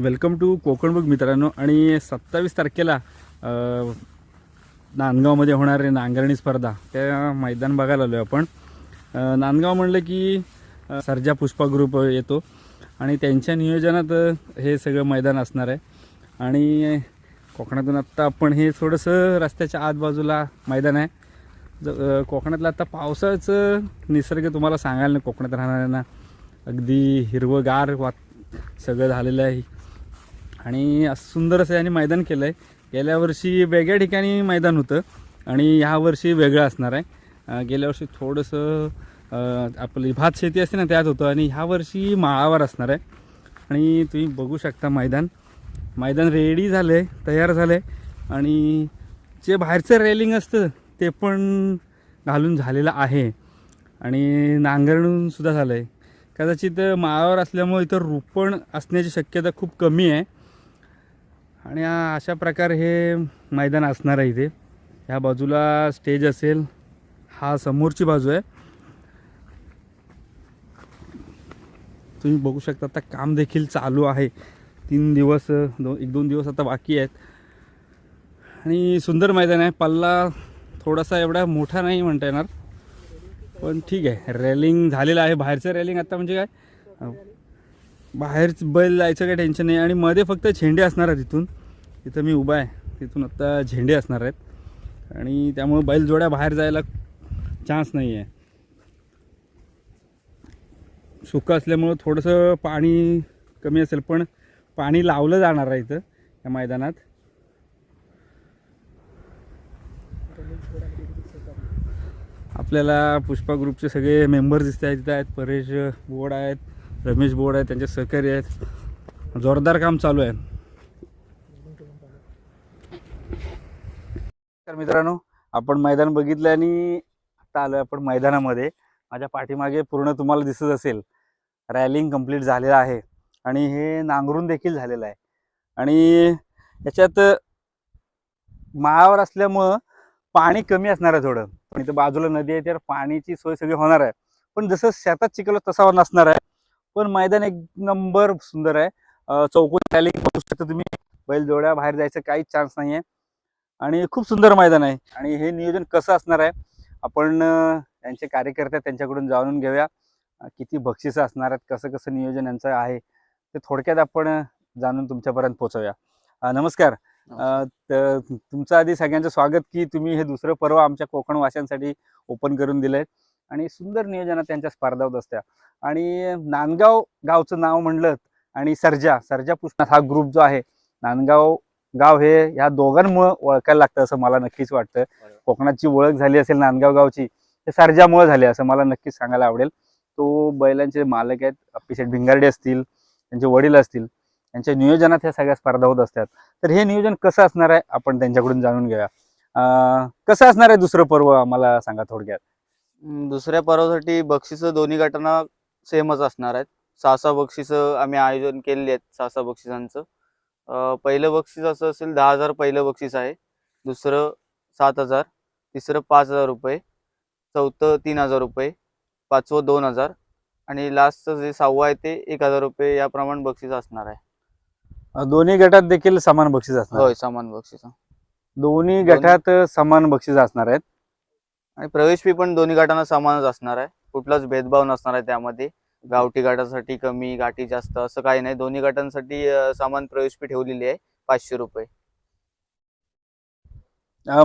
Welcome to Konkan book मित्रांनो. आणि सत्तावीस तारखेला नांदगावमध्ये होणारे नांगरणी स्पर्धा त्या मैदान बघायला आलो आहे आपण नांदगाव म्हणलं की सर्जा पुष्पा ग्रुप येतो. आणि त्यांच्या नियोजनात हे सगळं मैदान असणार आहे. आणि कोकणातून आत्ता आपण हे थोडंसं रस्त्याच्या आजबाजूला मैदान आहे. ज कोकणातलं आत्ता पावसाचं निसर्ग तुम्हाला सांगायला नाही कोकणात राहणाऱ्यांना अगदी हिरवंगार वात सगळं झालेलं आहे. आणि असं सुंदर असं यांनी मैदान केलं आहे गेल्या वर्षी वेगळ्या ठिकाणी मैदान होतं आणि ह्या वर्षी वेगळं असणार आहे. गेल्या वर्षी थोडंसं आपली भात शेती असते ना त्यात होतं आणि ह्या वर्षी माळावर असणार आहे. आणि तुम्ही बघू शकता मैदान. मैदान रेडी झालं आहे तयार झालं आहे आणि जे बाहेरचं रेलिंग असतं ते पण घालून झालेलं आहे. आणि नांगरणून सुद्धा झालं आहे कदाचित माळावर असल्यामुळे इथं रोपण असण्याची शक्यता खूप कमी आहे. आणि अशा प्रकारे हे मैदान असणार आहे इथे. ह्या बाजूला स्टेज असेल हा समोरची बाजू आहे. तुम्ही बघू शकता आता काम देखील चालू आहे. तीन दिवस दो एक दोन दिवस आता बाकी आहेत. आणि सुंदर मैदान आहे. पल्ला थोडासा एवढा मोठा नाही म्हणता येणार. पण ठीक आहे. रेलिंग झालेलं आहे. बाहेरचं रेलिंग आता म्हणजे काय? अं, बाहेर बैल जायचं काही टेन्शन नाही. आणि मध्ये फक्त झेंडे असणार आहेत तिथून तिथं मी उभा आहे. तिथून आत्ता झेंडे असणार आहेत. आणि त्यामुळे बैलजोड्या बाहेर जायला चान्स नाही आहे सुकं असल्यामुळं थोडंसं पाणी कमी असेल पण पाणी लावलं जाणार आहे इथं या मैदानात. आपल्याला पुष्पा ग्रुपचे सगळे मेंबर्स दिसत आहेत तिथं आहेत परेश बोर्ड आहेत. रमेश बोर्ड आहेत त्यांचे सहकारी आहेत. जोरदार काम चालू आहे. तर मित्रांनो आपण मैदान बघितलं आणि आता आलो आपण मैदानामध्ये. माझ्या पाठीमागे पूर्ण तुम्हाला दिसत असेल रॅलिंग कंप्लीट झालेलं आहे आणि हे नांगरून देखील झालेलं आहे. आणि याच्यात माळावर असल्यामुळं पाणी कमी असणार आहे थोडं. पण इथं बाजूला नदी आहे तर पाण्याची सोय सगळी होणार आहे. पण जसं शेतात चिकलं तसा नसणार आहे पण मैदान एक नंबर सुंदर आहे. चौकोनी रॅलिंग बघू शकता तुम्ही. बैलजोड्या बाहेर जायचं काहीच चान्स नाही आहे आणि खूप सुंदर मैदान आहे. आणि हे नियोजन कसं असणार आहे? आपण अं, यांचे कार्यकर्ते त्यांच्याकडून जाणून घेऊया. किती बक्षिसं असणार आहेत? कसं कसं नियोजन यांचं आहे? ते थोडक्यात आपण जाणून तुमच्यापर्यंत पोहोचवूया. नमस्कार. तर तुमचं आधी सगळ्यांचं स्वागत की तुम्ही हे दुसरं पर्व आमच्या कोकण वासियांसाठी ओपन करून दिलंय. आणि सुंदर नियोजनात त्यांच्या स्पर्धा होत असत्या. आणि नांदगाव गावचं नाव म्हणलं आणि सर्जा सर्जा पुष्णात हा ग्रुप जो आहे नांदगाव गाव हे ह्या दोघांमुळे ओळखायला लागतं असं मला नक्कीच वाटतं. कोकणाची ओळख झाली असेल नांदगाव गावची हे सर्जामुळे झाली असं मला नक्कीच सांगायला आवडेल. तो बैलांचे मालक आहेत अप्पिशेठ भिंगारडे असतील त्यांचे वडील असतील त्यांच्या नियोजनात ह्या सगळ्या स्पर्धा होत असतात. तर हे नियोजन कसं असणार आहे आपण त्यांच्याकडून जाणून घेऊया. अं, कसं असणार आहे दुसरं पर्व आम्हाला सांगा थोडक्यात. दुसऱ्या पर्वासाठी बक्षिसं दोन्ही गटांना सेमच असणार आहेत. सहा सहा बक्षिसं आम्ही आयोजन केलेली आहेत सहा सहा बक्षिसांचं पहिलं बक्षीस असं असेल दहा हजार पहिलं बक्षीस आहे. दुसरं सात हजार तिसरं पाच हजार रुपये चौथं तीन हजार रुपये पाचवं दोन हजार आणि लास्टचं जे सहावं आहे ते एक हजार रुपये याप्रमाणे बक्षीस असणार आहे. दोन्ही गटात देखील समान बक्षीस असणार. होय समान बक्षीस. दोन्ही गटात समान बक्षीस असणार आहेत. आणि प्रवेश फी पण दोन्ही गटांना समानच असणार आहे. कुठलाच भेदभाव नसणार आहे त्यामध्ये. गावठी गटासाठी कमी गाठी जास्त असं काही नाही. दोन्ही गटांसाठी अं, समान प्रवेश फी ठेवलेली आहे. पाचशे रुपये.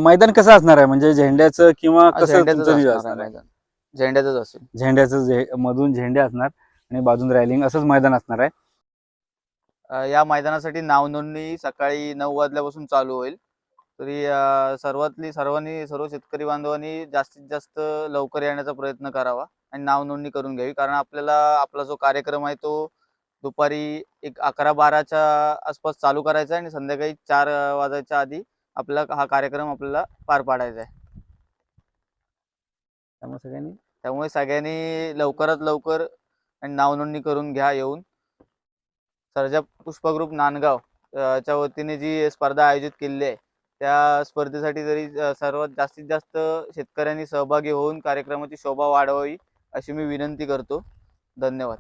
मैदान कसं असणार आहे? म्हणजे झेंड्याचं किंवा मैदान. झेंड्याचंच असेल. झेंड्याचं मधून झेंडे असणार आणि बाजून रॅलिंग असंच मैदान असणार आहे? या मैदानासाठी नाव नोंदणी सकाळी नऊ वाजल्यापासून चालू होईल. तरी सर्वातली सर्वांनी सर्व शेतकरी बांधवांनी जास्तीत जास्त लवकर येण्याचा प्रयत्न करावा आणि नाव नोंदणी करून घ्यावी. कारण आपल्याला आपला जो कार्यक्रम आहे तो दुपारी एक अकरा बाराच्या आसपास चालू करायचा आहे आणि संध्याकाळी चार वाजायच्या आधी आपला हा कार्यक्रम आपल्याला पार पाडायचा आहे. त्यामुळे सगळ्यांनी? त्यामुळे सगळ्यांनी लवकरात लवकर आणि नाव नोंदणी करून घ्या येऊन. सर्जा पुष्प ग्रुप नांदगाव च्या वतीने जी स्पर्धा आयोजित केलेली आहे त्या स्पर्धेसाठी तरी सर्वात जास्तीत जास्त शेतकऱ्यांनी सहभागी होऊन कार्यक्रमाची शोभा वाढवावी अशी मी विनंती करतो. धन्यवाद.